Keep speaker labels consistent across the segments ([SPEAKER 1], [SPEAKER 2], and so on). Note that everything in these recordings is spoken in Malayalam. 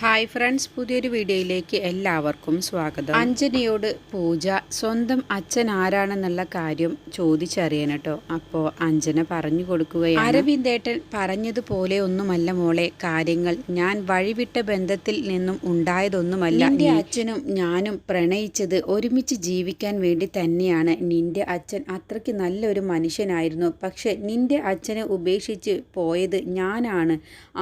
[SPEAKER 1] ഹായ് ഫ്രണ്ട്സ് പുതിയൊരു വീഡിയോയിലേക്ക് എല്ലാവർക്കും സ്വാഗതം. അഞ്ജനയോട് പൂജ സ്വന്തം അച്ഛൻ ആരാണെന്നുള്ള കാര്യം ചോദിച്ചറിയാനട്ടോ അപ്പോൾ അഞ്ജന പറഞ്ഞു കൊടുക്കുകയാണ്. അരവിന്ദേട്ടൻ പറഞ്ഞതുപോലെ ഒന്നുമല്ല മോളെ കാര്യങ്ങൾ ഞാൻ വഴിവിട്ട ബന്ധത്തിൽ നിന്നും ഉണ്ടായതൊന്നുമല്ല. എന്റെ അച്ഛനും ഞാനും പ്രണയിച്ചത് ഒരുമിച്ച് ജീവിക്കാൻ വേണ്ടി തന്നെയാണ്. നിന്റെ അച്ഛൻ അത്രയ്ക്ക് നല്ലൊരു മനുഷ്യനായിരുന്നു. പക്ഷെ നിന്റെ അച്ഛനെ ഉപേക്ഷിച്ച് പോയത് ഞാനാണ്.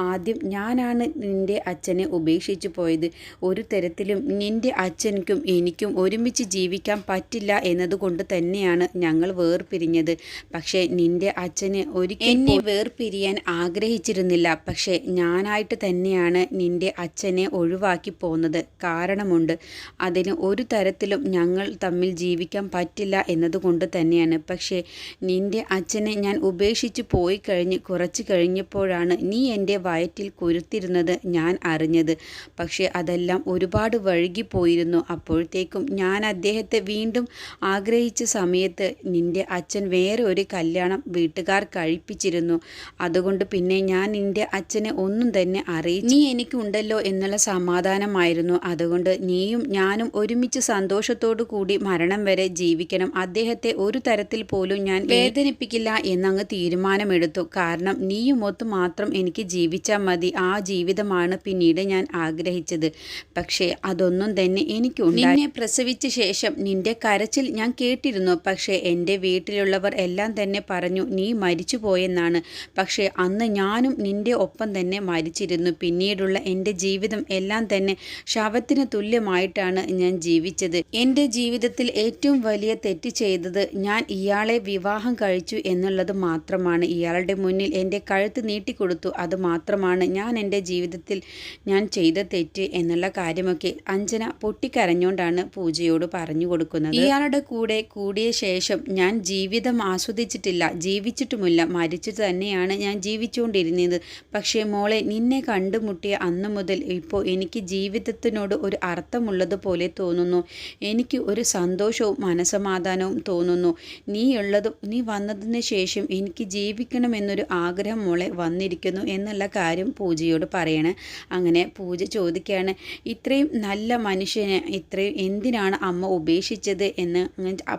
[SPEAKER 1] ആദ്യം ഞാനാണ് നിന്റെ അച്ഛനെ ഉപേക്ഷിച്ചു പോയത്. ഒരു തരത്തിലും നിന്റെ അച്ഛനും എനിക്കും ഒരുമിച്ച് ജീവിക്കാൻ പറ്റില്ല എന്നതുകൊണ്ട് തന്നെയാണ് ഞങ്ങൾ വേർപിരിഞ്ഞത്. പക്ഷേ നിന്റെ അച്ഛന് ഒരിക്കൽ എന്നെ വേർപിരിയാൻ ആഗ്രഹിച്ചിരുന്നില്ല. പക്ഷേ ഞാനായിട്ട് തന്നെയാണ് നിന്റെ അച്ഛനെ ഒഴിവാക്കി പോകുന്നത് കാരണമുണ്ട്. അതിന് ഒരു തരത്തിലും ഞങ്ങൾ തമ്മിൽ ജീവിക്കാൻ പറ്റില്ല എന്നതുകൊണ്ട് തന്നെയാണ്. പക്ഷേ നിന്റെ അച്ഛനെ ഞാൻ ഉപേക്ഷിച്ച് പോയി കഴിഞ്ഞ് കുറച്ച് കഴിഞ്ഞപ്പോഴാണ് നീ എന്റെ വയറ്റിൽ കുരുത്തിരുന്നത് ഞാൻ അറിഞ്ഞത്. പക്ഷേ അതെല്ലാം ഒരുപാട് വഴുകിപ്പോയിരുന്നു അപ്പോഴത്തേക്കും ഞാൻ അദ്ദേഹത്തെ വീണ്ടും ആഗ്രഹിച്ച സമയത്ത് നിന്റെ അച്ഛൻ വേറെ ഒരു കല്യാണം വീട്ടുകാർ കഴിപ്പിച്ചിരുന്നു. അതുകൊണ്ട് പിന്നെ ഞാൻ നിന്റെ അച്ഛനെ ഒന്നും തന്നെ അറിയിച്ചു നീ എനിക്കുണ്ടല്ലോ എന്നുള്ള സമാധാനമായിരുന്നു. അതുകൊണ്ട് നീയും ഞാനും ഒരുമിച്ച് സന്തോഷത്തോടു കൂടി മരണം വരെ ജീവിക്കണം. അദ്ദേഹത്തെ ഒരു തരത്തിൽ പോലും ഞാൻ വേദനിപ്പിക്കില്ല എന്നങ്ങ് തീരുമാനമെടുത്തു. കാരണം നീയും നീയുമൊത്ത് മാത്രം എനിക്ക് ജീവിച്ചാൽ മതി. ആ ജീവിതമാണ് പിന്നീട് ഞാൻ ആഗ്രഹിച്ചത്. പക്ഷേ അതൊന്നും തന്നെ എനിക്കുണ്ട് നിന്നെ പ്രസവിച്ച ശേഷം നിന്റെ കരച്ചിൽ ഞാൻ കേട്ടിരുന്നു. പക്ഷേ എന്റെ വീട്ടിലുള്ളവർ എല്ലാം തന്നെ പറഞ്ഞു നീ മരിച്ചു പോയെന്നാണ് പക്ഷേ അന്ന് ഞാനും നിന്റെ ഒപ്പം തന്നെ മരിച്ചിരുന്നു. പിന്നീടുള്ള എന്റെ ജീവിതം എല്ലാം തന്നെ ശവത്തിന് തുല്യമായിട്ടാണ് ഞാൻ ജീവിച്ചത്. എന്റെ ജീവിതത്തിൽ ഏറ്റവും വലിയ തെറ്റ് ചെയ്തത് ഞാൻ ഇയാളെ വിവാഹം കഴിച്ചു എന്നുള്ളത് മാത്രമാണ്. ഇയാളുടെ മുന്നിൽ എന്റെ കഴുത്ത് നീട്ടിക്കൊടുത്തു. അത് മാത്രമാണ് ഞാൻ എന്റെ ജീവിതത്തിൽ ഞാൻ ചെയ്ത തെറ്റ് എന്നുള്ള കാര്യമൊക്കെ അഞ്ജന പൊട്ടിക്കരഞ്ഞുകൊണ്ടാണ് പൂജയോട് പറഞ്ഞു കൊടുക്കുന്നത്. ഇയാളുടെ കൂടെ കൂടിയ ശേഷം ഞാൻ ജീവിതം ആസ്വദിച്ചിട്ടില്ല ജീവിച്ചിട്ടുമില്ല മരിച്ചു തന്നെയാണ് ഞാൻ ജീവിച്ചുകൊണ്ടിരുന്നത്. പക്ഷേ മോളെ നിന്നെ കണ്ടുമുട്ടിയ അന്ന് മുതൽ ഇപ്പോൾ എനിക്ക് ജീവിതത്തിനോട് ഒരു അർത്ഥമുള്ളതുപോലെ തോന്നുന്നു. എനിക്ക് ഒരു സന്തോഷവും മനസമാധാനവും തോന്നുന്നു. നീ ഉള്ളതും നീ വന്നതിന് ശേഷം എനിക്ക് ജീവിക്കണമെന്നൊരു ആഗ്രഹം മോളെ വന്നിരിക്കുന്നു എന്നുള്ള കാര്യം പൂജയോട് പറയണേ. അങ്ങനെ പൂജ ചോദിക്കുകയാണ് ഇത്രയും നല്ല മനുഷ്യനെ ഇത്രയും എന്തിനാണ് അമ്മ ഉപേക്ഷിച്ചത്? എന്ന്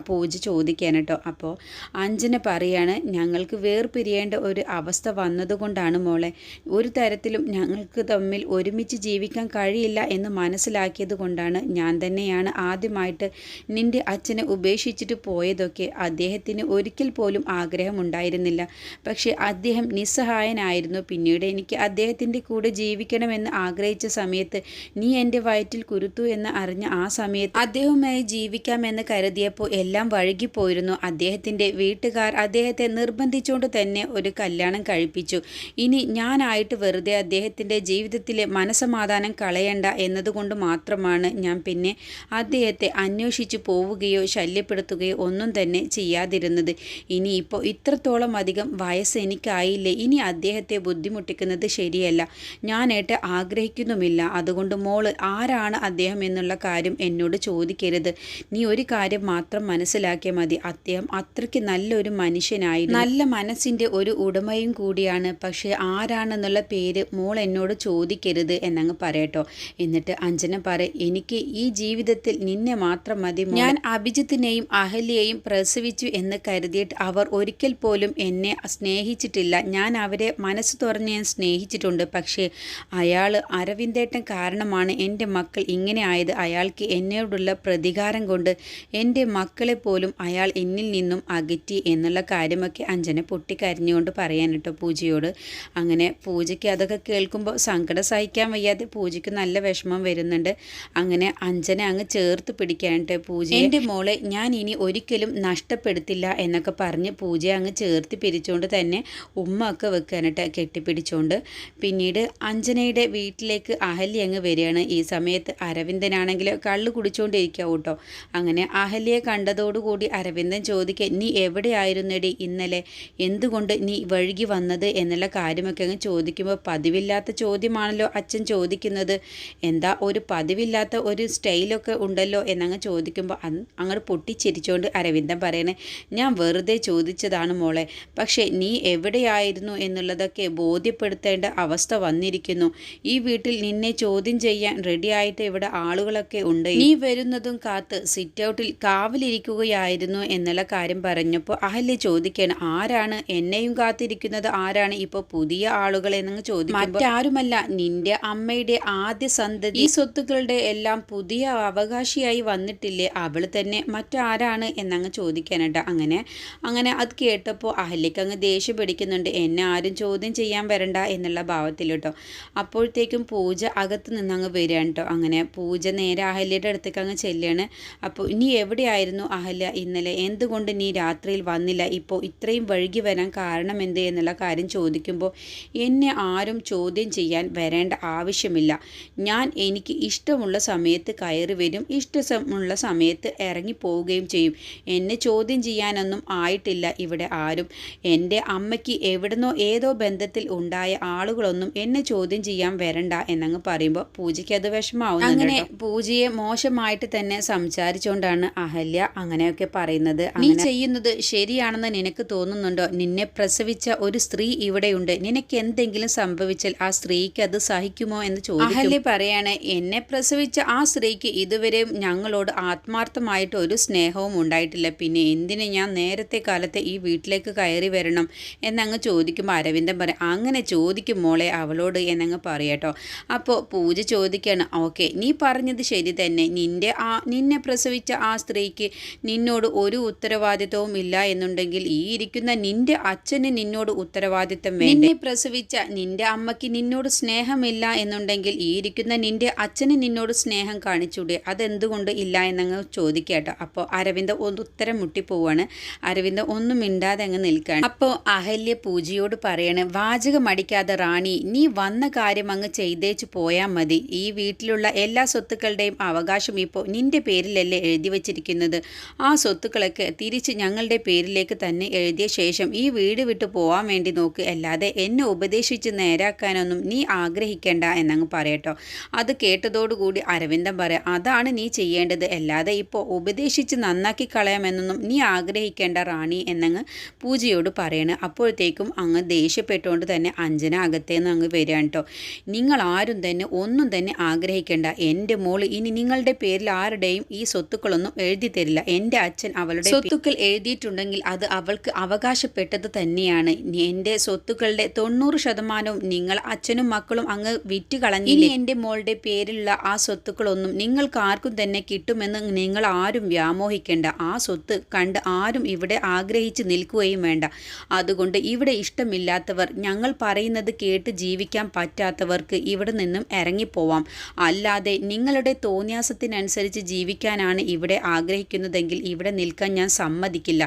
[SPEAKER 1] പൂജ ചോദിക്കാൻ കേട്ടോ. അപ്പോൾ അഞ്ജന പറയാണ് ഞങ്ങൾക്ക് വേർപിരിയേണ്ട ഒരു അവസ്ഥ വന്നതുകൊണ്ടാണ് മോളെ. ഒരു തരത്തിലും ഞങ്ങൾക്ക് തമ്മിൽ ഒരുമിച്ച് ജീവിക്കാൻ കഴിയില്ല എന്ന് മനസ്സിലാക്കിയത് കൊണ്ടാണ് ഞാൻ തന്നെയാണ് ആദ്യമായിട്ട് നിന്റെ അച്ഛനെ ഉപേക്ഷിച്ചിട്ട് പോയതൊക്കെ. അദ്ദേഹത്തിന് ഒരിക്കൽ പോലും ആഗ്രഹം ഉണ്ടായിരുന്നില്ല. പക്ഷേ അദ്ദേഹം നിസ്സഹായനായിരുന്നു. പിന്നീട് എനിക്ക് അദ്ദേഹത്തിന്റെ കൂടെ ജീവിക്കണമെന്ന് ആഗ്രഹിച്ച സമയത്ത് നീ എന്റെ വയറ്റിൽ കുരുത്തു എന്ന് അറിഞ്ഞ ആ സമയത്ത് അദ്ദേഹവുമായി ജീവിക്കാമെന്ന് കരുതിയപ്പോൾ എല്ലാം വഴുകിപ്പോയിരുന്നു. അദ്ദേഹത്തിന്റെ വീട്ടുകാർ അദ്ദേഹത്തെ നിർബന്ധിച്ചുകൊണ്ട് തന്നെ ഒരു കല്യാണം കഴിപ്പിച്ചു. ഇനി ഞാനായിട്ട് വെറുതെ അദ്ദേഹത്തിന്റെ ജീവിതത്തിലെ മനസമാധാനം കളയണ്ട എന്നതുകൊണ്ട് മാത്രമാണ് ഞാൻ പിന്നെ അദ്ദേഹത്തെ അന്വേഷിച്ചു പോവുകയോ ശല്യപ്പെടുത്തുകയോ ഒന്നും തന്നെ ചെയ്യാതിരുന്നത്. ഇനിയിപ്പോൾ ഇത്രത്തോളം അധികം വയസ്സ് എനിക്കായില്ലേ? ഇനി അദ്ദേഹത്തെ ബുദ്ധിമുട്ടിക്കുന്നത് ശരിയല്ല. ഞാനായിട്ട് ആഗ്രഹിക്കുന്നുമില്ല അതുകൊണ്ട് മോൾ ആരാണ് അദ്ദേഹം എന്നുള്ള കാര്യം എന്നോട് ചോദിക്കരുത്. നീ ഒരു കാര്യം മാത്രം മനസ്സിലാക്കിയാൽ മതി. അദ്ദേഹം അത്രയ്ക്ക് നല്ലൊരു മനുഷ്യനായി നല്ല മനസ്സിന്റെ ഒരു ഉടമയും കൂടിയാണ്. പക്ഷേ ആരാണെന്നുള്ള പേര് മോൾ എന്നോട് ചോദിക്കരുത് എന്നങ്ങ് പറയട്ടോ. എന്നിട്ട് അഞ്ജന പറ എനിക്ക് ഈ ജീവിതത്തിൽ നിന്നെ മാത്രം മതി ഞാൻ അഭിജിത്തിനെയും അഹല്യയെയും പ്രസവിച്ചു എന്ന് കരുതിയിട്ട് അവർ ഒരിക്കൽ പോലും എന്നെ സ്നേഹിച്ചിട്ടില്ല. ഞാൻ അവരെ മനസ്സ് തുറന്ന് ഞാൻ സ്നേഹിച്ചിട്ടുണ്ട്. പക്ഷേ അയാൾ അരവിന്ദേട്ടൻ കാരണമാണ് എന്റെ മക്കൾ ഇങ്ങനെ ആയത്. അയാൾക്ക് എന്നോടുള്ള പ്രതികാരം കൊണ്ട് എന്റെ മക്കളെ പോലും അയാൾ എന്നിൽ നിന്നും അകറ്റി എന്നുള്ള കാര്യമൊക്കെ അഞ്ജന പൊട്ടിക്കരഞ്ഞുകൊണ്ട് പറയാൻ കേട്ടോ പൂജയോട്. അങ്ങനെ പൂജയ്ക്ക് അതൊക്കെ കേൾക്കുമ്പോൾ സങ്കടം സഹിക്കാൻ വയ്യാതെ പൂജയ്ക്ക് നല്ല വിഷമം വരുന്നുണ്ട്. അങ്ങനെ അഞ്ജന അങ്ങ് ചേർത്ത് പിടിക്കാനിട്ട് പൂജ എന്റെ മോളെ ഞാൻ ഇനി ഒരിക്കലും നഷ്ടപ്പെടുത്തില്ല എന്നൊക്കെ പറഞ്ഞ് പൂജയെ അങ്ങ് ചേർത്ത് പിരിച്ചുകൊണ്ട് തന്നെ ഉമ്മ ഒക്കെ വെക്കാനിട്ട് കെട്ടിപ്പിടിച്ചുകൊണ്ട് പിന്നീട് അഞ്ജനയുടെ വീട്ടിലേക്ക് അഹല്യ അങ്ങ് വരികയാണ്. ഈ സമയത്ത് അരവിന്ദനാണെങ്കിൽ കള്ള് കുടിച്ചുകൊണ്ടിരിക്കുക കേട്ടോ. അങ്ങനെ അഹല്യയെ കണ്ടതോടുകൂടി അരവിന്ദൻ ചോദിക്കുക നീ എവിടെയായിരുന്നെടി ഇന്നലെ? എന്തുകൊണ്ട് നീ വഴുകി വന്നത്? എന്നുള്ള കാര്യമൊക്കെ അങ്ങ് ചോദിക്കുമ്പോൾ പതിവില്ലാത്ത ചോദ്യമാണല്ലോ അച്ഛൻ ചോദിക്കുന്നത്. എന്താ ഒരു പതിവില്ലാത്ത ഒരു സ്റ്റൈലൊക്കെ ഉണ്ടല്ലോ എന്നങ്ങ് ചോദിക്കുമ്പോൾ അങ്ങോട്ട് പൊട്ടിച്ചിരിച്ചുകൊണ്ട് അരവിന്ദൻ പറയണേ ഞാൻ വെറുതെ ചോദിച്ചതാണ് മോളെ. പക്ഷേ നീ എവിടെയായിരുന്നു എന്നുള്ളതൊക്കെ ബോധ്യപ്പെടുത്തേണ്ട അവസ്ഥ വന്നിരിക്കുന്നു. ഈ വീട്ടിൽ വീട്ടിൽ നിന്നെ ചോദ്യം ചെയ്യാൻ റെഡിയായിട്ട് ഇവിടെ ആളുകളൊക്കെ ഉണ്ട്. നീ വരുന്നതും കാത്ത് സിറ്റ് ഔട്ടിൽ കാവലിരിക്കുകയായിരുന്നു എന്നുള്ള കാര്യം പറഞ്ഞപ്പോൾ അഹല്യ ചോദിക്കണം ആരാണ് എന്നെയും കാത്തിരിക്കുന്നത്? ആരാണ് ഇപ്പോൾ പുതിയ ആളുകൾ എന്നങ്ങ് ചോദിക്കും മറ്റാരുമല്ല നിന്റെ അമ്മയുടെ ആദ്യ സന്തതി. ഈ സ്വത്തുക്കളുടെ എല്ലാം പുതിയ അവകാശിയായി വന്നിട്ടില്ലേ? അവൾ തന്നെ മറ്റാരാണ്? എന്നങ്ങ് ചോദിക്കാനട്ട. അങ്ങനെ അങ്ങനെ അത് കേട്ടപ്പോൾ അഹല്യക്ക് അങ്ങ് ദേഷ്യം പിടിക്കുന്നുണ്ട്. എന്നെ ആരും ചോദ്യം ചെയ്യാൻ വരണ്ട എന്നുള്ള ഭാവത്തിൽ കേട്ടോ അപ്പോഴത്തേക്കും പൂജ അകത്ത് നിന്ന് അങ്ങ് വരികയാണ് കേട്ടോ. അങ്ങനെ പൂജ നേരെ അഹല്യയുടെ അടുത്തേക്ക് അങ്ങ് ചെല്ലുകയാണ്. അപ്പോൾ ഇനി എവിടെയായിരുന്നു അഹല്യ ഇന്നലെ? എന്തുകൊണ്ട് നീ രാത്രിയിൽ വന്നില്ല? ഇപ്പോൾ ഇത്രയും വഴുകി വരാൻ കാരണം എന്ത് എന്നുള്ള കാര്യം ചോദിക്കുമ്പോൾ എന്നെ ആരും ചോദ്യം ചെയ്യാൻ വരേണ്ട ആവശ്യമില്ല. ഞാൻ എനിക്ക് ഇഷ്ടമുള്ള സമയത്ത് കയറി വരും. ഇഷ്ടമുള്ള സമയത്ത് ഇറങ്ങി പോവുകയും ചെയ്യും. എന്നെ ചോദ്യം ചെയ്യാനൊന്നും ആയിട്ടില്ല ഇവിടെ ആരും. എന്റെ അമ്മയ്ക്ക് എവിടുന്നോ ഏതോ ബന്ധത്തിൽ ഉണ്ടായ ആളുകളൊന്നും എന്നെ ചോദ്യം ചെയ്യാൻ വരണ്ട. എന്നങ്ങ് പറയുമ്പോൾ പൂജയ്ക്ക് അത് വിഷമാവും അങ്ങനെ പൂജയെ മോശമായിട്ട് തന്നെ സംസാരിച്ചുകൊണ്ടാണ് അഹല്യ അങ്ങനെയൊക്കെ പറയുന്നത്. നീ ചെയ്യുന്നത് ശരിയാണെന്ന് നിനക്ക് തോന്നുന്നുണ്ടോ? നിന്നെ പ്രസവിച്ച ഒരു സ്ത്രീ ഇവിടെയുണ്ട്. നിനക്ക് എന്തെങ്കിലും സംഭവിച്ചാൽ ആ സ്ത്രീക്ക് അത് സഹിക്കുമോ എന്ന് ചോദിക്കും. അഹല്യ പറയാണ് എന്നെ പ്രസവിച്ച ആ സ്ത്രീക്ക് ഇതുവരെയും ഞങ്ങളോട് ആത്മാർത്ഥമായിട്ട് ഒരു സ്നേഹവും ഉണ്ടായിട്ടില്ല. പിന്നെ എന്തിന് ഞാൻ നേരത്തെ കാലത്ത് ഈ വീട്ടിലേക്ക് കയറി വരണം? എന്നങ്ങ് ചോദിക്കുമ്പോൾ അരവിന്ദൻ പറയും അങ്ങനെ ചോദിക്കും മോളെ അവളോട് എന്നങ്ങ് പറയട്ടോ അപ്പോൾ പൂജ ചോദിക്കുകയാണ് ഓക്കെ നീ പറഞ്ഞത് ശരി തന്നെ. നിന്റെ ആ നിന്നെ പ്രസവിച്ച ആ സ്ത്രീക്ക് നിന്നോട് ഒരു ഉത്തരവാദിത്വവും ഇല്ല എന്നുണ്ടെങ്കിൽ ഈ ഇരിക്കുന്ന നിന്റെ അച്ഛന് നിന്നോട് ഉത്തരവാദിത്തം വേണ്ട? നിന്നെ പ്രസവിച്ച നിന്റെ അമ്മയ്ക്ക് നിന്നോട് സ്നേഹമില്ല എന്നുണ്ടെങ്കിൽ ഈ ഇരിക്കുന്ന നിന്റെ അച്ഛന് നിന്നോട് സ്നേഹം കാണിച്ചൂടെ? അതെന്തുകൊണ്ട് ഇല്ല എന്നങ്ങ് ചോദിക്കട്ടോ. അപ്പോൾ അരവിന്ദ ഒന്ന് ഉത്തരം മുട്ടിപ്പോവാണ്. അരവിന്ദ ഒന്നും മിണ്ടാതെ അങ്ങ് നിൽക്കുകയാണ് അപ്പോൾ അഹല്യ പൂജയോട് പറയണേ വാചകം അടിക്കാതെ റാണി നീ വന്ന കാര്യം അങ്ങ് ചെയ്തേച്ച് പോയാൽ മതി. ഈ വീട്ടിലുള്ള എല്ലാ സ്വത്തുക്കളുടെയും അവകാശം ഇപ്പോൾ നിന്റെ പേരിലല്ലേ എഴുതി വച്ചിരിക്കുന്നത്. ആ സ്വത്തുക്കളൊക്കെ തിരിച്ച് ഞങ്ങളുടെ പേരിലേക്ക് തന്നെ എഴുതിയ ശേഷം ഈ വീട് വിട്ട് പോകാൻ വേണ്ടി നോക്ക്. അല്ലാതെ എന്നെ ഉപദേശിച്ച് നേരാക്കാനൊന്നും നീ ആഗ്രഹിക്കേണ്ട എന്നങ്ങ് പറയട്ടോ. അത് കേട്ടതോടുകൂടി അരവിന്ദൻ പറയാം അതാണ് നീ ചെയ്യേണ്ടത്. അല്ലാതെ ഇപ്പോൾ ഉപദേശിച്ച് നന്നാക്കി കളയാമെന്നൊന്നും നീ ആഗ്രഹിക്കേണ്ട റാണി എന്നങ്ങ് പൂജയോട് പറയണ്. അപ്പോഴത്തേക്കും അങ്ങ് ദേഷ്യപ്പെട്ടുകൊണ്ട് തന്നെ അഞ്ജന അകത്തേന്ന് അങ്ങ് വരികയാണ് കേട്ടോ നിങ്ങൾ ആരും തന്നെ ഒന്നും തന്നെ ആഗ്രഹിക്കേണ്ട. എന്റെ മോൾ ഇനി നിങ്ങളുടെ പേരിൽ ആരുടെയും ഈ സ്വത്തുക്കളൊന്നും എഴുതി തരില്ല. എന്റെ അച്ഛൻ അവളുടെ സ്വത്തുക്കൾ എഴുതിയിട്ടുണ്ടെങ്കിൽ അത് അവൾക്ക് അവകാശപ്പെട്ടത് തന്നെയാണ്. എന്റെ സ്വത്തുക്കളുടെ തൊണ്ണൂറ് ശതമാനവും നിങ്ങൾ അച്ഛനും മക്കളും അങ്ങ് വിറ്റ് കളഞ്ഞു ഇനി എന്റെ മോളുടെ പേരിലുള്ള ആ സ്വത്തുക്കളൊന്നും നിങ്ങൾക്ക് ആർക്കും തന്നെ കിട്ടുമെന്ന് നിങ്ങൾ ആരും വ്യാമോഹിക്കേണ്ട. ആ സ്വത്ത് കണ്ട് ആരും ഇവിടെ ആഗ്രഹിച്ച് നിൽക്കുകയും വേണ്ട. അതുകൊണ്ട് ഇവിടെ ഇഷ്ടമില്ലാത്തവർ ഞങ്ങൾ പറയുന്നത് കേട്ട് ജീവിക്കാൻ പറ്റാത്തവർക്ക് ഇവിടെ നിന്നും ഇറങ്ങിപ്പോവാം. അല്ലാതെ നിങ്ങളുടെ തോന്നിയാസത്തിനനുസരിച്ച് ജീവിക്കാനാണ് ഇവിടെ ആഗ്രഹിക്കുന്നതെങ്കിൽ ഇവിടെ നിൽക്കാൻ ഞാൻ സമ്മതിക്കില്ല.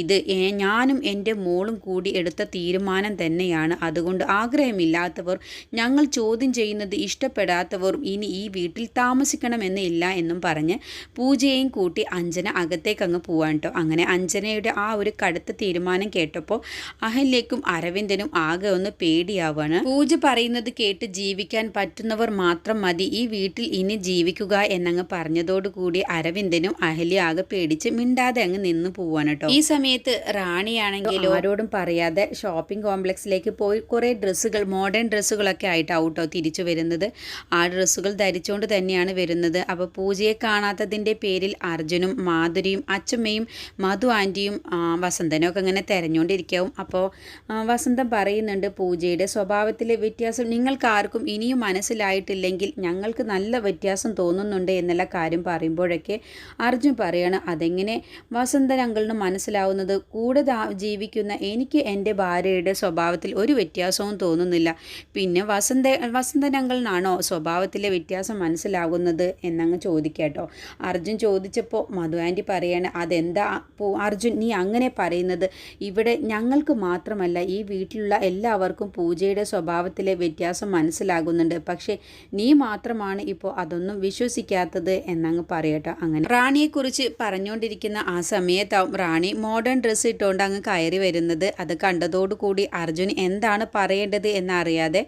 [SPEAKER 1] ഇത് ഞാനും എന്റെ മോളും കൂടി എടുത്ത തീരുമാനം തന്നെയാണ്. അതുകൊണ്ട് ആഗ്രഹമില്ലാത്തവർ ഞങ്ങൾ ചോദ്യം ചെയ്യുന്നത് ഇഷ്ടപ്പെടാത്തവർ ഇനി ഈ വീട്ടിൽ താമസിക്കണമെന്നില്ല എന്നും പറഞ്ഞ് പൂജയെയും കൂട്ടി അഞ്ജന അകത്തേക്ക് അങ്ങ് പോവാൻ കേട്ടോ. അങ്ങനെ അഞ്ജനയുടെ ആ ഒരു കടുത്ത തീരുമാനം കേട്ടപ്പോൾ അഹല്യക്കും അരവിന്ദനും ആകെ ഒന്ന് പേടിയാവാണ്. പൂജ പറയുന്നത് കേട്ട് ജീവിക്കാൻ പറ്റുന്നവർ മാത്രം മതി. ഈ വീട്ടിൽ ഇനി ജീവിക്കുക എന്നങ്ങ് പറഞ്ഞതോടുകൂടി അരവിന്ദനും അഹല്യ ആകെ പേടിച്ച് മിണ്ടാതെ അങ്ങ് നിന്ന് പോവാണ് കേട്ടോ ഈ സമയത്ത് റാണിയാണെങ്കിലും ആരോടും പറയാതെ ഷോപ്പിംഗ് കോംപ്ലക്സിലേക്ക് പോയി കുറേ ഡ്രസ്സുകൾ മോഡേൺ ഡ്രസ്സുകളൊക്കെ ആയിട്ടാവും കേട്ടോ തിരിച്ചു വരുന്നത്. ആ ഡ്രസ്സുകൾ ധരിച്ചുകൊണ്ട് തന്നെയാണ് വരുന്നത്. അപ്പോൾ പൂജയെ കാണാത്തതിന്റെ പേരിൽ അർജുനും മാധുരിയും അച്ചമ്മയും മധു ആന്റിയും വസന്തനും ഒക്കെ ഇങ്ങനെ തിരഞ്ഞുകൊണ്ടിരിക്കാവും അപ്പോൾ വസന്തം പറയുന്നുണ്ട് പൂജയുടെ സ്വഭാവത്തിലെ വ്യത്യാസം. നിങ്ങൾക്ക് ആർക്കും ഇനിയും മനസ്സിലായിട്ടില്ലെങ്കിൽ ഞങ്ങൾക്ക് നല്ല വ്യത്യാസം തോന്നുന്നുണ്ട് എന്നുള്ള കാര്യം പറയുമ്പോഴൊക്കെ അർജുൻ പറയണം അതെങ്ങനെ? വസന്തൻ അങ്കിളിന് മനസ്സിലാവുന്നത് കൂടെ ജീവിക്കുന്ന എനിക്ക് എന്റെ ഭാര്യയുടെ സ്വഭാവത്തിൽ ഒരു വ്യത്യാസവും തോന്നുന്നില്ല. പിന്നെ വസന്ത വസന്തൻ അങ്കിളിനാണോ സ്വഭാവത്തിലെ വ്യത്യാസം മനസ്സിലാകുന്നത് എന്നങ്ങ് ചോദിക്കാട്ടോ. അർജുൻ ചോദിച്ചപ്പോൾ മധു ആന്റി പറയാണ് അതെന്താ അർജുൻ നീ അങ്ങനെ പറയുന്നത്? ഇവിടെ ഞങ്ങൾക്ക് മാത്രമല്ല ഈ വീട്ടിലുള്ള എല്ലാവർക്കും പൂജയുടെ സ്വഭാവത്തിലെ വ്യത്യാസം മനസ്സിലാകുന്നുണ്ട് പക്ഷേ നീ മാത്രമാണ് ഇപ്പോൾ അതൊന്നും വിശ്വസിക്കാത്തത് എന്നങ്ങ് പറയട്ടോ. അങ്ങനെ റാണിയെക്കുറിച്ച് പറഞ്ഞുകൊണ്ടിരിക്കുന്ന ആ സമയത്താവും റാണി മോഡേൺ ഡ്രസ്സ് ഇട്ടുകൊണ്ട് അങ്ങ് കയറി വരുന്നത്. അത് കണ്ടതോടുകൂടി അർജുൻ എന്താണ് പറയേണ്ടത് എന്നറിയാതെ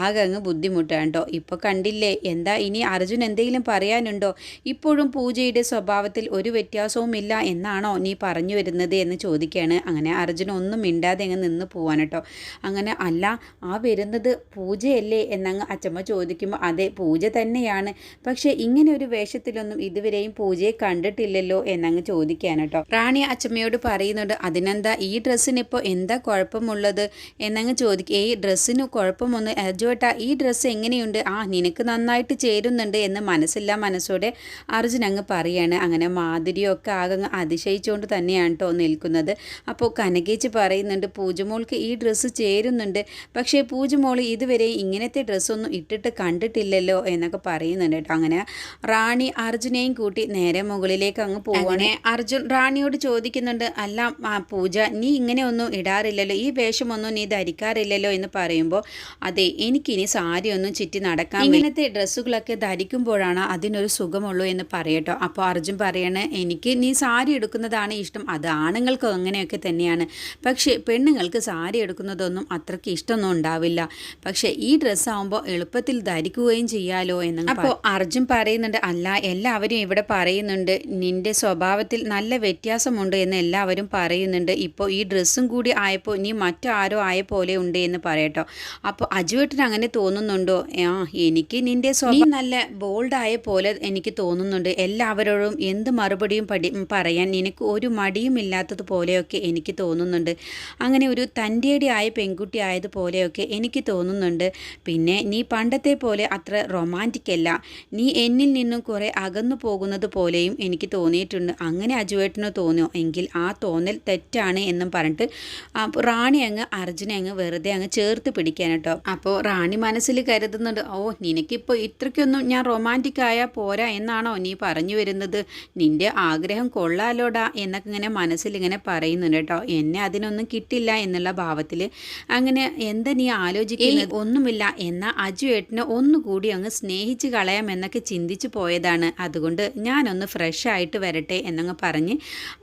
[SPEAKER 1] ആകെ അങ്ങ് ബുദ്ധിമുട്ടാണ് കേട്ടോ. ഇപ്പോൾ കണ്ടില്ലേ എന്താ ഇനി അർജുൻ എന്തെങ്കിലും പറയാനുണ്ടോ? ഇപ്പോഴും പൂജയുടെ സ്വഭാവത്തിൽ ഒരു വ്യത്യാസവും ഇല്ല എന്നാണോ നീ പറഞ്ഞു വരുന്നത് എന്ന് ചോദിക്കുകയാണ്. അങ്ങനെ അർജുൻ ഒന്നും മിണ്ടാതെ അങ്ങ് നിന്ന് പോവാൻ കേട്ടോ. അങ്ങനെ അല്ല ആ വരുന്നത് പൂജയല്ലേ എന്നങ്ങ് അച്ചമ്മ ചോദിക്കുമ്പോൾ അതെ പൂജ തന്നെയാണ്. പക്ഷേ ഇങ്ങനെ ഒരു വേഷത്തിലൊന്നും ഇതുവരെയും പൂജയെ കണ്ടിട്ടില്ലല്ലോ എന്നങ്ങ് ചോദിക്കാൻ കേട്ടോ. റാണി അച്ചമ്മയോട് പറയുന്നുണ്ട് അതിനെന്താ ഈ ഡ്രസ്സിന് ഇപ്പോൾ എന്താ കുഴപ്പമുള്ളത്? എന്നങ്ങ് ചോദിക്കുക ഈ ഡ്രസ്സിന് കുഴപ്പമൊന്നും അജുവേട്ടാ ഈ ഡ്രസ്സ് എങ്ങനെയുണ്ട്? ആ നിനക്ക് നന്നായിട്ട് ചേരുന്നുണ്ട് എന്ന് മനസ്സില്ല മനസ്സോടെ അർജുൻ അങ്ങ് പറയാണ്. അങ്ങനെ മാധുരിയൊക്കെ ആകെ അതിശയിച്ചുകൊണ്ട് തന്നെയാണ് കേട്ടോ നിൽക്കുന്നത്. അപ്പോൾ കനകേച്ച് പറയുന്നുണ്ട് പൂജമോൾക്ക് ഈ ഡ്രസ്സ് ചേരുന്നുണ്ട്. പക്ഷേ പൂജമോൾ ഇതുവരെ ഇങ്ങനത്തെ ഡ്രസ്സൊന്നും ഇട്ടിട്ട് കണ്ടിട്ടില്ലല്ലോ എന്നൊക്കെ പറയുന്നുണ്ട് കേട്ടോ. അങ്ങനെ റാണി അർജുനെയും കൂട്ടി നേരെ മുകളിലേക്ക് അങ്ങ് പോവാണ് അർജുൻ റാണിയോട് ചോദിക്കുന്നുണ്ട് അല്ല പൂജ നീ ഇങ്ങനെ ഒന്നും ഇടാറില്ലല്ലോ. ഈ വേഷമൊന്നും നീ ധരിക്കാറില്ലല്ലോ എന്ന് പറയുമ്പോൾ അതെ എനിക്കിനി സാരി ഒന്നും ചുറ്റി നടക്കാൻ ഇങ്ങനത്തെ ഡ്രസ്സുകളൊക്കെ ധരിക്കുമ്പോഴാണ് അതിനൊരു സുഖമുള്ളൂ എന്ന് പറയട്ടോ അപ്പോൾ അർജുൻ പറയണേ എനിക്ക് നീ സാരി എടുക്കുന്നതാണ് ഇഷ്ടം. അത് ആണുങ്ങൾക്ക് അങ്ങനെയൊക്കെ തന്നെയാണ്. പക്ഷേ പെണ്ണുങ്ങൾക്ക് സാരി എടുക്കുന്നതൊന്നും അത്രയ്ക്ക് ഇഷ്ടമൊന്നും ഉണ്ടാവില്ല. പക്ഷേ ഈ ഡ്രസ്സാകുമ്പോൾ എളുപ്പത്തിൽ ധരിക്കുകയും ചെയ്യാലോ എന്ന് അപ്പോൾ അർജുൻ പറയുന്നുണ്ട് അല്ല എല്ലാവരും ഇവിടെ പറയുന്നുണ്ട് നിന്റെ സ്വഭാവത്തിൽ നല്ല വ്യത്യാസമുണ്ട് എന്ന് എല്ലാവരും പറയുന്നുണ്ട്. ഇപ്പോൾ ഈ ഡ്രസ്സും കൂടി ആയപ്പോൾ നീ മറ്റാരോ ആയ പോലെ ഉണ്ട് എന്ന് പറയട്ടോ. അപ്പോൾ അജുവേട്ടൻ അങ്ങനെ തോന്നുന്നുണ്ടോ? ആ എനിക്ക് നിന്റെ സ്വഭാവം നല്ല ബോൾഡായ പോലെ എനിക്ക് തോന്നുന്നുണ്ട്. എല്ലാവരോടും എന്ത് മറുപടിയും പഠി പറയാൻ നിനക്ക് ഒരു മടിയും ഇല്ലാത്തതുപോലെയൊക്കെ എനിക്ക് തോന്നുന്നുണ്ട്. അങ്ങനെ ഒരു തന്റെടി ആയ പെൺകുട്ടി ആയതുപോലെയൊക്കെ എനിക്ക് തോന്നുന്നുണ്ട്. പിന്നെ നീ പണ്ടത്തെ പോലെ അത്ര റൊമാന്റിക് അല്ല. നീ എന്നിൽ നിന്നും കുറേ അകന്നു പോകുന്നത് പോലെയും എനിക്ക് തോന്നിയിട്ടുണ്ട്. അങ്ങനെ അജുവേട്ടന് തോന്നിയോ? എങ്കിൽ ആ തോന്നൽ തെറ്റാണ് എന്നും പറഞ്ഞിട്ട് റാണി അങ്ങ് അർജുനെ അങ്ങ് വെറുതെ അങ്ങ് ചേർത്ത് പിടിക്കാൻ കേട്ടോ. അപ്പോൾ റാണി മനസ്സിൽ കരുതുന്നുണ്ട് ഓ നിനക്കിപ്പോൾ ഇത്രയ്ക്കൊന്നും ഞാൻ റൊമാന്റിക് ആയാൽ പോരാ എന്നാണോ നീ പറഞ്ഞു വരുന്നത്? നിന്റെ ആഗ്രഹം കൊള്ളാലോടാ എന്നൊക്കെ ഇങ്ങനെ മനസ്സിൽ ഇങ്ങനെ പറയുന്നുണ്ട് കേട്ടോ. എന്നെ അതിനൊന്നും കിട്ടില്ല എന്നുള്ള ഭാവത്തിൽ അങ്ങനെ എന്താ നീ ആലോചിക്കുന്നത്? ഒന്നുമില്ല. എന്നാൽ അജു ഏട്ടനെ ഒന്നുകൂടി അങ്ങ് സ്നേഹിച്ച് കളയാം എന്നൊക്കെ ചിന്തിച്ചു പോയതാണ്. അതുകൊണ്ട് ഞാനൊന്ന് ഫ്രഷ് ആയിട്ട് വരട്ടെ എന്നങ്ങ് പറഞ്ഞ്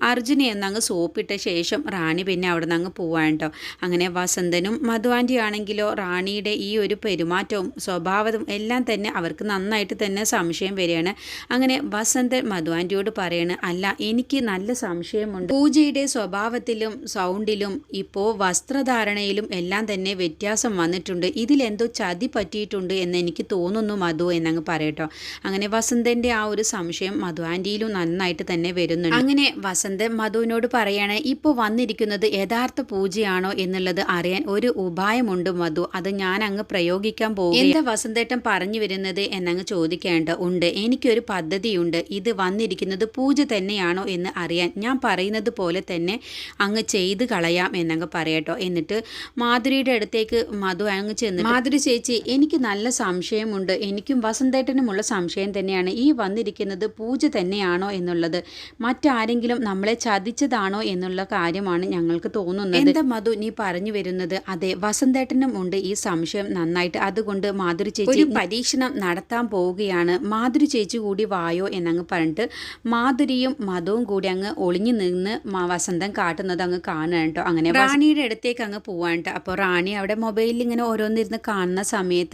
[SPEAKER 1] അർജുനെ എന്നങ്ങ് സോപ്പിട്ട ശേഷം റാണി പിന്നെ അവിടെ നിന്ന് അങ്ങ് പോവാൻ കേട്ടോ അങ്ങനെ വസന്തനും മധുവാന്റി ആണെങ്കിലോ റാണിയുടെ ഈ ഒരു പെരുമാറ്റവും സ്വഭാവവും എല്ലാം തന്നെ അവർക്ക് നന്നായിട്ട് തന്നെ സംശയം വരികയാണ്. അങ്ങനെ വസന്തൻ മധുവാന്റിയോട് പറയാണ് അല്ല എനിക്ക് നല്ല സംശയമുണ്ട്. പൂജയുടെ സ്വഭാവത്തിലും സൗണ്ടിലും ഇപ്പോൾ വസ്ത്രധാരണയിലും എല്ലാം തന്നെ വ്യത്യാസം വന്നിട്ടുണ്ട്. ഇതിലെന്തോ ചതി പറ്റിയിട്ടുണ്ട് എന്ന് എനിക്ക് തോന്നുന്നു മധു എന്നങ്ങ് പറയട്ടോ. അങ്ങനെ വസന്തന്റെ ആ ഒരു സംശയം മധു ആന്റിയിലും നന്നായിട്ട് തന്നെ വരുന്നുണ്ട്. അങ്ങനെ വസന്ത് മധുവിനോട് പറയാണ് ഇപ്പോൾ വന്നിരിക്കുന്നത് യഥാർത്ഥ പൂജയാണോ എന്നുള്ളത് അറിയാൻ ഒരു ഉപായമുണ്ട് മധു. അത് ഞാൻ അങ്ങ് പ്രയോഗിക്കാൻ പോകും എന്താ വസന്തേട്ടൻ പറഞ്ഞു വരുന്നത്? എന്നങ്ങ് ചോദിക്കേണ്ട ഉണ്ട്. എനിക്കൊരു പദ്ധതിയുണ്ട്. ഇത് വന്നിരിക്കുന്നത് പൂജ തന്നെയാണോ എന്ന് അറിയാൻ ഞാൻ പറയുന്നത് പോലെ തന്നെ അങ്ങ് ചെയ്ത് കളയാം എന്നങ്ങ് പറയട്ടോ. എന്നിട്ട് മാധുരിയുടെ അടുത്തേക്ക് മധു അങ്ങ് ചെന്ന് മാധുരി ചേച്ചി എനിക്ക് നല്ല സംശയമുണ്ട്. എനിക്കും വസന്തേട്ടനുമുള്ള സംശയം തന്നെയാണ്. ഈ വന്നിരിക്കുന്നത് പൂജ തന്നെയാണോ എന്നുള്ളത്. മറ്റാരെങ്കിലും നമ്മളെ ചതിച്ചതാണോ എന്നുള്ള കാര്യമാണ് ഞങ്ങൾക്ക് തോന്നുന്നത്. എന്താ മധു നീ പറഞ്ഞു വരുന്നത്? അതെ വസന്തേട്ടനും ഉണ്ട് ഈ സംശയം നന്നായിട്ട്. അതുകൊണ്ട് മാധുരി ചേച്ചി ഒരു പരീക്ഷണം നടത്താൻ പോവുകയാണ്. മാധുരി ചേച്ചി കൂടി വായോ എന്നങ്ങ് പറഞ്ഞിട്ട് മാധുരിയും മധുവും കൂടി അങ്ങ് ഒളിഞ്ഞു നിന്ന് വസന്തം കാട്ടുന്നത് അങ്ങ് കാണുക കേട്ടോ. അങ്ങനെ റാണിയുടെ അടുത്തേക്ക് അങ്ങ് പോവാൻ കേട്ടോ. അപ്പോൾ റാണി അവിടെ മൊബൈലിൽ ഇങ്ങനെ ഓരോന്നിരുന്ന് കാണുന്ന സമയത്ത്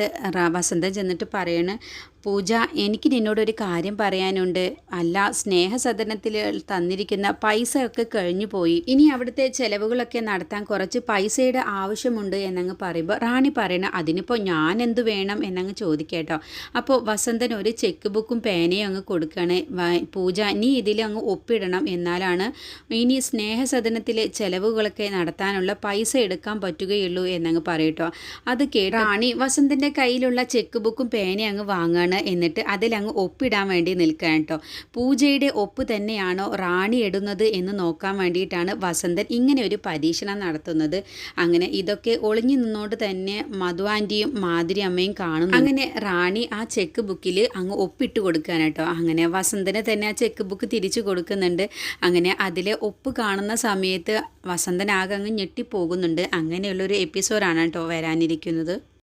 [SPEAKER 1] വസന്തം ചെന്നിട്ട് പറയണ് പൂജ എനിക്ക് നിന്നോടൊരു കാര്യം പറയാനുണ്ട്. അല്ല സ്നേഹസദനത്തിൽ തന്നിരിക്കുന്ന പൈസ ഒക്കെ കഴിഞ്ഞു പോയി. ഇനി അവിടുത്തെ ചെലവുകളൊക്കെ നടത്താൻ കുറച്ച് പൈസയുടെ ആവശ്യമുണ്ട് എന്നങ്ങ് പറയുമ്പോൾ റാണി പറയണ അതിനിപ്പോൾ ഞാൻ എന്ത് വേണം എന്നങ്ങ് ചോദിക്കേട്ടോ. അപ്പോൾ വസന്തൻ ഒരു ചെക്ക് ബുക്കും പേനയും അങ്ങ് കൊടുക്കുകയാണ് പൂജ നീ ഇതിൽ അങ്ങ് ഒപ്പിടണം എന്നാലാണ് ഇനി സ്നേഹസദനത്തിലെ ചെലവുകളൊക്കെ നടത്താനുള്ള പൈസ എടുക്കാൻ പറ്റുകയുള്ളൂ എന്നങ്ങ് പറയട്ടോ. അത് കേട്ടോ റാണി വസന്തന്റെ കയ്യിലുള്ള ചെക്ക് ബുക്കും പേനയും അങ്ങ് വാങ്ങുകയാണ് എന്നിട്ട് അതിലങ്ങ് ഒപ്പിടാൻ വേണ്ടി നിൽക്കുക കേട്ടോ. പൂജയുടെ ഒപ്പ് തന്നെയാണോ റാണി ഇടുന്നത് എന്ന് നോക്കാൻ വേണ്ടിയിട്ടാണ് വസന്തൻ ഇങ്ങനെ ഒരു പരീക്ഷണം നടത്തുന്നത്. അങ്ങനെ ഇതൊക്കെ ഒളിഞ്ഞു നിന്നുകൊണ്ട് തന്നെ മധു ആന്റിയും മാതിരി അമ്മയും കാണുന്നു. അങ്ങനെ റാണി ആ ചെക്ക് ബുക്കിൽ അങ്ങ് ഒപ്പിട്ട് കൊടുക്കാൻ കേട്ടോ. അങ്ങനെ വസന്തനെ തന്നെ ആ ചെക്ക് ബുക്ക് തിരിച്ചു കൊടുക്കുന്നുണ്ട്. അങ്ങനെ അതിലെ ഒപ്പ് കാണുന്ന സമയത്ത് വസന്തൻ ആകെ അങ്ങ് ഞെട്ടിപ്പോകുന്നുണ്ട്. അങ്ങനെയുള്ളൊരു എപ്പിസോഡാണ് കേട്ടോ വരാനിരിക്കുന്നത്.